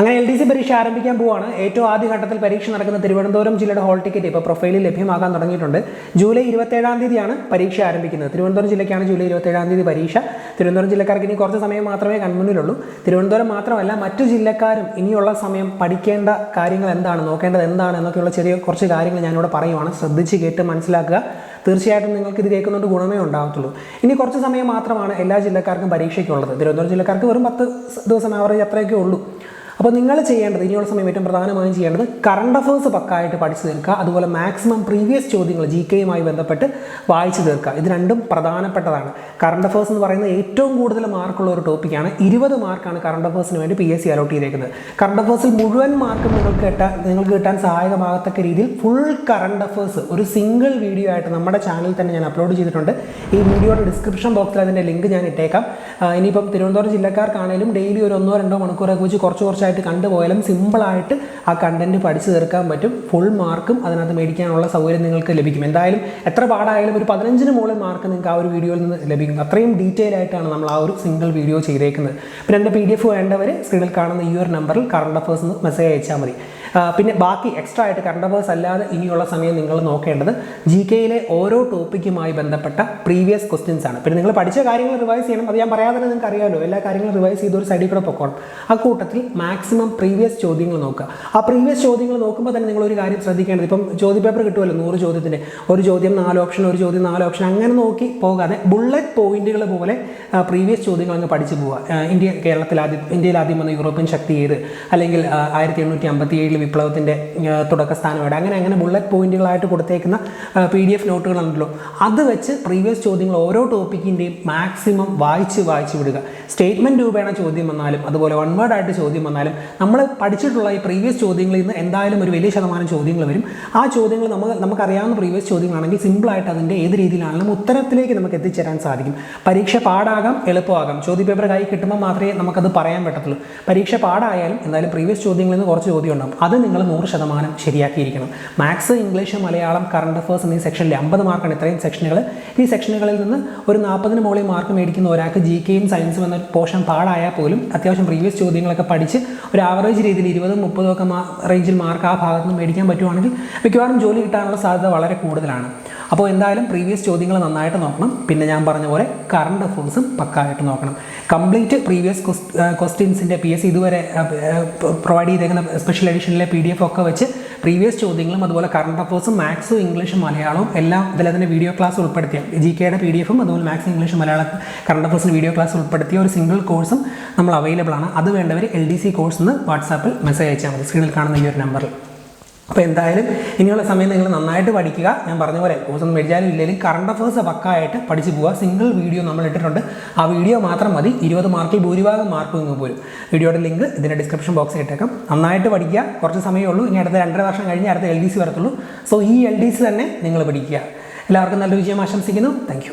അങ്ങനെ L D C പരീക്ഷ ആരംഭിക്കാൻ പോവുകയാണ് ഏറ്റവും ആദ്യ ഘട്ടത്തിൽ പരീക്ഷ നടക്കുന്ന തിരുവനന്തപുരം ജില്ലയുടെ ഹോൾ ടിക്കറ്റ് ഇപ്പോൾ പ്രൊഫൈലിൽ ലഭ്യമാകാൻ തുടങ്ങിയിട്ടുണ്ട്. ജൂലൈ ഇരുപത്തേഴാം തീയതിയാണ് പരീക്ഷ ആരംഭിക്കുന്നത്. തിരുവനന്തപുരം ജില്ലയ്ക്കാണ് ജൂലൈ ഇരുപത്തേഴാം തീയതി പരീക്ഷ. തിരുവനന്തപുരം ജില്ലക്കാർക്ക് ഇനി കുറച്ച് സമയം മാത്രമേ കൺമുന്നിലുള്ളൂ. തിരുവനന്തപുരം മാത്രമല്ല മറ്റു ജില്ലക്കാരും ഇനിയുള്ള സമയം പഠിക്കേണ്ട കാര്യങ്ങൾ എന്താണ് നോക്കേണ്ടത് എന്താണ് എന്നൊക്കെയുള്ള ചെറിയ കുറച്ച് കാര്യങ്ങൾ ഞാനിവിടെ പറയുവാണ്. ശ്രദ്ധിച്ച് കേട്ട് മനസ്സിലാക്കുക. തീർച്ചയായിട്ടും നിങ്ങൾക്ക് ഇത് കേൾക്കുന്നുണ്ട് ഗുണമേ ഉണ്ടാകത്തുള്ളൂ. ഇനി കുറച്ച് സമയം മാത്രമാണ് എല്ലാ ജില്ലക്കാർക്കും പരീക്ഷയ്ക്കുള്ളത്. തിരുവനന്തപുരം ജില്ലക്കാർക്ക് വെറും പത്ത് ദിവസം ആവറേജ് അത്രയൊക്കെ ഉള്ളൂ. അപ്പോൾ നിങ്ങൾ ചെയ്യേണ്ടത് ഇനിയുള്ള സമയം ഏറ്റവും പ്രധാനമായും ചെയ്യേണ്ടത് കറണ്ട് അഫേഴ്സ് പക്കായിട്ട് പഠിച്ചു തീർക്കുക. അതുപോലെ മാക്സിമം പ്രീവിയസ് ചോദ്യങ്ങൾ ജി കെയുമായി ബന്ധപ്പെട്ട് വായിച്ചു തീർക്കുക. ഇത് രണ്ടും പ്രധാനപ്പെട്ടതാണ്. കറണ്ട് അഫേഴ്സ് എന്ന് പറയുന്നത് ഏറ്റവും കൂടുതൽ മാർക്കുള്ള ഒരു ടോപ്പിക്കാണ് ഇരുപത് മാർക്കാണ് കറണ്ട് അഫേഴ്സിന് വേണ്ടി പി എസ് സി അലോട്ട് ചെയ്തേക്കുന്നത്. കറണ്ട് അഫേഴ്സിൽ മുഴുവൻ മാർക്കും നിങ്ങൾക്ക് കിട്ടാൻ നിങ്ങൾക്ക് കിട്ടാൻ സഹായകമാകത്തക്ക രീതിയിൽ ഫുൾ കറണ്ട് അഫേഴ്സ് ഒരു സിംഗിൾ വീഡിയോ ആയിട്ട് നമ്മുടെ ചാനലിൽ തന്നെ ഞാൻ അപ്ലോഡ് ചെയ്തിട്ടുണ്ട്. ഈ വീഡിയോയുടെ ഡിസ്ക്രിപ്ഷൻ ബോക്സിൽ അതിന്റെ ലിങ്ക് ഞാൻ ഇട്ടേക്കാം. ഇനിയിപ്പം തിരുവനന്തപുരം ജില്ലക്കാർക്കാണെങ്കിലും ഡെയിലി ഒരു ഒന്നോ രണ്ടോ മണിക്കൂറൊക്കെ വെച്ച് കുറച്ച് കുറച്ചായിട്ട് കണ്ടുപോയാലും സിമ്പിളായിട്ട് ആ കണ്ടന്റ് പഠിച്ചു തീർക്കാൻ പറ്റും. ഫുൾ മാർക്കും അതിനകത്ത് മേടിക്കാനുള്ള സൗകര്യം നിങ്ങൾക്ക് ലഭിക്കും. എന്തായാലും എത്ര പാടായാലും ഒരു പതിനഞ്ചിന് മുകളിൽ മാർക്ക് നിങ്ങൾക്ക് ആ ഒരു വീഡിയോയിൽ നിന്ന് ലഭിക്കും. അത്രയും ഡീറ്റെയിൽ ആയിട്ടാണ് നമ്മൾ ആ ഒരു സിംഗിൾ വീഡിയോ ചെയ്തേക്കുന്നത്. പിന്നെ എന്റെ പി ഡി എഫ് വേണ്ടവർ സ്ക്രീനിൽ കാണുന്ന ഈ ഒരു നമ്പറിൽ കറണ്ട് അഫേഴ്സ് മെസ്സേജ് അയച്ചാൽ മതി. പിന്നെ ബാക്കി എക്സ്ട്രാ ആയിട്ട് കറണ്ട് അഫേഴ്സ് അല്ലാതെ ഇനിയുള്ള സമയം നിങ്ങൾ നോക്കേണ്ടത് ജി കെയിലെ ഓരോ ടോപ്പിക്കുമായി ബന്ധപ്പെട്ട പ്രീവിയസ് ക്വസ്റ്റ്യൻസ് ആണ്. പിന്നെ നിങ്ങൾ പഠിച്ച കാര്യങ്ങൾ റിവൈസ് ചെയ്യണം. അത് ഞാൻ പറയാതെ തന്നെ നിങ്ങൾക്ക് അറിയാമല്ലോ. എല്ലാ കാര്യങ്ങളും റിവൈസ് ചെയ്ത് ഒരു സൈഡിൽ കൂടെ പൊക്കോണം. ആ കൂട്ടത്തിൽ മാക്സിമം പ്രീവിയസ് ചോദ്യങ്ങൾ നോക്കുക. ആ പ്രീവിയസ് ചോദ്യങ്ങൾ നോക്കുമ്പോൾ തന്നെ നിങ്ങൾ ഒരു കാര്യം ശ്രദ്ധിക്കേണ്ടത്. ഇപ്പം ചോദ്യ പേപ്പർ കിട്ടുമല്ലോ നൂറ് ചോദ്യത്തിന്റെ ഒരു ചോദ്യം നാല് ഓപ്ഷൻ ഒരു ചോദ്യം നാല് ഓപ്ഷൻ അങ്ങനെ നോക്കി പോകാതെ ബുള്ളറ്റ് പോയിന്റുകൾ പോലെ പ്രീവിയസ് ചോദ്യങ്ങൾ അങ്ങ് പഠിച്ചു പോവുക. ഇന്ത്യ കേരളത്തിൽ ആദ്യം ഇന്ത്യയിൽ ആദ്യം വന്ന യൂറോപ്യൻ ശക്തി ഏത്? അല്ലെങ്കിൽ ആയിരത്തി എണ്ണൂറ്റി അമ്പത്തി ഏഴിൽ വിപ്ലവത്തിന്റെ തുടക്ക സ്ഥാനമായിട്ട് അങ്ങനെ അങ്ങനെ ബുള്ളറ്റ് പോയിന്റുകളായിട്ട് കൊടുത്തേക്കുന്ന പി ഡി എഫ് നോട്ടുകളുണ്ടല്ലോ അത് വെച്ച് പ്രീവിയസ് ചോദ്യങ്ങൾ ഓരോ ടോപ്പിക്കിന്റെയും മാക്സിമം വായിച്ച് വായിച്ച് വിടുക. സ്റ്റേറ്റ്മെന്റ് രൂപേണ ചോദ്യം വന്നാലും അതുപോലെ വൺ വേർഡ് ആയിട്ട് ചോദ്യം വന്നാലും നമ്മൾ പഠിച്ചിട്ടുള്ള ഈ പ്രീവിയസ് ചോദ്യങ്ങളിൽ നിന്ന് എന്തായാലും ഒരു വലിയ ശതമാനം ചോദ്യങ്ങൾ വരും. ആ ചോദ്യങ്ങൾ നമുക്ക് നമുക്കറിയാവുന്ന പ്രീവിയസ് ചോദ്യങ്ങളാണെങ്കിൽ സിമ്പിളായിട്ട് അതിന്റെ ഏത് രീതിയിലാണെങ്കിലും ഉത്തരത്തിലേക്ക് നമുക്ക് എത്തിച്ചേരാൻ സാധിക്കും. പരീക്ഷ പാടാകാം എളുപ്പമാകാം. ചോദ്യപേപ്പർ കൈ കിട്ടുമ്പോൾ മാത്രമേ നമുക്കത് പറയാൻ പറ്റത്തുള്ളൂ. പരീക്ഷ പാടായാലും എന്തായാലും പ്രീവിയസ് ചോദ്യങ്ങളിൽ നിന്ന് കുറച്ച് ചോദ്യം ഉണ്ടാകും. അത് നിങ്ങൾ നൂറ് ശതമാനം ശരിയാക്കിയിരിക്കണം. Maths English Malayalam current affairs എന്നീ സെക്ഷനിൽ അമ്പത് മാർക്കാണ് ഇത്രയും സെക്ഷനുകൾ ഈ സെക്ഷനുകളിൽ നിന്ന് ഒരു നാൽപ്പതിന് മുകളിൽ മാർക്ക് മേടിക്കുന്ന ഒരാൾക്ക് ജി കെയും സയൻസും എന്ന പോർഷൻ പാടായാൽ പോലും അത്യാവശ്യം പ്രീവിയസ് ചോദ്യങ്ങളൊക്കെ പഠിച്ച് ഒരു ആവറേജ് രീതിയിൽ ഇരുപതും മുപ്പതും ഒക്കെ റേഞ്ചിൽ മാർക്ക് ആ ഭാഗത്ത് നിന്ന് മേടിക്കാൻ പറ്റുവാണെങ്കിൽ മിക്കവാറും ജോലി കിട്ടാനുള്ള സാധ്യത വളരെ കൂടുതലാണ്. അപ്പോൾ എന്തായാലും പ്രീവിയസ് ചോദ്യങ്ങൾ നന്നായിട്ട് നോക്കണം. പിന്നെ ഞാൻ പറഞ്ഞ പോലെ കറണ്ട് അഫേഴ്സും പക്കായിട്ട് നോക്കണം. കംപ്ലീറ്റ് പ്രീവിയസ് ക്വസ്റ്റ്യൻസിന്റെ പി എസ് ഇതുവരെ പ്രൊവൈഡ് ചെയ്തേക്കുന്ന സ്പെഷ്യൽ എഡിഷനിലെ പി ഡി എഫ് ഒക്കെ വെച്ച് പ്രീവിയസ് ചോദ്യങ്ങളും അതുപോലെ കറണ്ട് അഫയേഴ്സും മാത്സും ഇംഗ്ലീഷും മലയാളവും എല്ലാം ഇതിൽ തന്നെ വീഡിയോ ക്ലാസ് ഉൾപ്പെടുത്തിയ ജി കെയുടെ പി ഡി എഫും അതുപോലെ മാത്സ് ഇംഗ്ലീഷ് മലയാളം കറണ്ട് അഫയേഴ്സിന് വീഡിയോ ക്ലാസ് ഉൾപ്പെടുത്തിയ ഒരു സിംഗിൾ കോഴ്സും നമ്മൾ അവൈലബിൾ ആണ്. അത് വേണ്ടവർ എൽ ഡി സി കോഴ്സ് എന്ന് വാട്സാപ്പിൽ മെസ്സേജ് അയച്ചാൽ മതി. സ്ക്രീനിൽ കാണുന്ന ഈ ഒരു നമ്പറിൽ അപ്പോൾ എന്തായാലും ഇനിയുള്ള സമയം നിങ്ങൾ നന്നായിട്ട് പഠിക്കുക. ഞാൻ പറഞ്ഞ പോലെ കോഴ്സ് ഒന്നും മേടിച്ചാലും ഇല്ലെങ്കിലും കറണ്ട് അഫേഴ്സ് പക്കായിട്ട് പഠിച്ചു പോവുക. സിംഗിൾ വീഡിയോ നമ്മൾ ഇട്ടിട്ടുണ്ട്. ആ വീഡിയോ മാത്രം മതി. ഇരുപത് മാർക്കിൽ ഭൂരിഭാഗം മാർക്ക് ഇങ്ങ് പോരും. വീഡിയോയുടെ ലിങ്ക് ഇതിന്റെ ഡിസ്ക്രിപ്ഷൻ ബോക്സിൽ ഇട്ടേക്കാം. നന്നായിട്ട് പഠിക്കുക. കുറച്ച് സമയമേ ഉള്ളൂ. ഇനി അടുത്ത രണ്ടര വർഷം കഴിഞ്ഞ് അടുത്ത എൽ ഡി സി വരത്തുള്ളൂ. സോ ഈ എൽ ഡി സി തന്നെ നിങ്ങൾ പഠിക്കുക. എല്ലാവർക്കും നല്ല വിജയം ആശംസിക്കുന്നു. താങ്ക്